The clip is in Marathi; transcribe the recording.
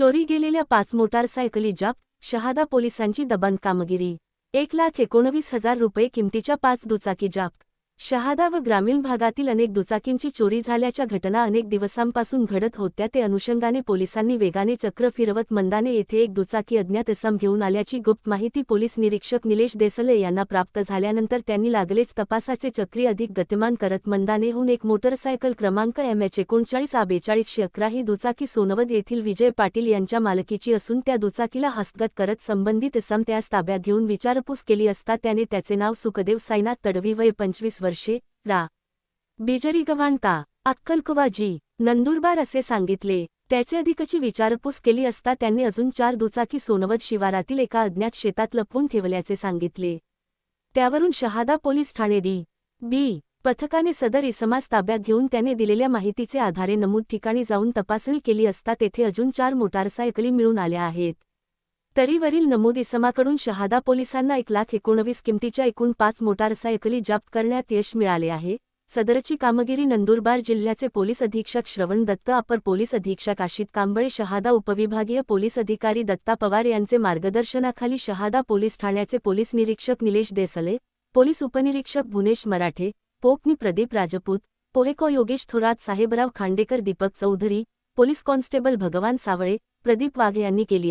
चोरी गेलेल्या पाच मोटारसायकली जप्त शहादा पोलिसांची दबंग कामगिरी. एक लाख एकोणवीस हजार रुपये किमतीच्या पाच दुचाकी जप्त. शहादा व ग्रामीण भागातील अनेक दुचाकींची चोरी झाल्याच्या घटना अनेक दिवसांपासून घडत होत्या ते अनुषंगाने पोलिसांनी वेगाने चक्र फिरवत मंदाने येथे एक दुचाकी अज्ञात इसम घेऊन आल्याची गुप्त माहिती पोलीस निरीक्षक निलेश देसले यांना प्राप्त झाल्यानंतर त्यांनी लागलेच तपासाचे चक्री अधिक गतिमान करत मंदानेहून एक मोटरसायकल क्रमांक एम एच एकोणचाळीस आ बेचाळीसशे अकरा ही दुचाकी सोनवद येथील विजय पाटील यांच्या मालकीची असून त्या दुचाकीला हस्तगत करत संबंधित इसम त्यास ताब्यात घेऊन विचारपूस केली असता त्याने त्याचे नाव सुखदेव साईनाथ तडवी वय पंचवीस वर्षे रा. बिजरी गव्हाणता अक्कलकुवाजी. नंदुरबार असे सांगितले त्याचे अधिकची विचारपूस केली असता त्यांनी अजून चार दुचाकी सोनवत शिवारातील एका अज्ञात शेतात लपवून ठेवल्याचे सांगितले. त्यावरून शहादा पोलीस ठाणे डी. बी. पथकाने सदर इसमास ताब्यात घेऊन त्याने दिलेल्या माहितीचे आधारे नमूद ठिकाणी जाऊन तपासणी केली असता तेथे अजून चार मोटारसायकली मिळून आल्या आहेत. तरीवरील नमूद इसमाकडून शहादा पोलिसांना एक लाख एकोणवीस किमतीच्या एकूण पाच मोटारसायकली जप्त करण्यात यश मिळाले आहे. सदरची कामगिरी नंदुरबार जिल्ह्याचे पोलीस अधीक्षक श्रवण दत्त अपर पोलीस अधीक्षक आशित कांबळे शहादा उपविभागीय पोलीस अधिकारी दत्ता पवार यांचे मार्गदर्शनाखाली शहादा पोलीस ठाण्याचे पोलीस निरीक्षक निलेश देसले पोलीस उपनिरीक्षक भुनेश मराठे पोपनी प्रदीप राजपूत पोहेको योगेश थोरात साहेबराव खांडेकर दीपक चौधरी पोलीस कॉन्स्टेबल भगवान सावळे प्रदीप वाघ यांनी केली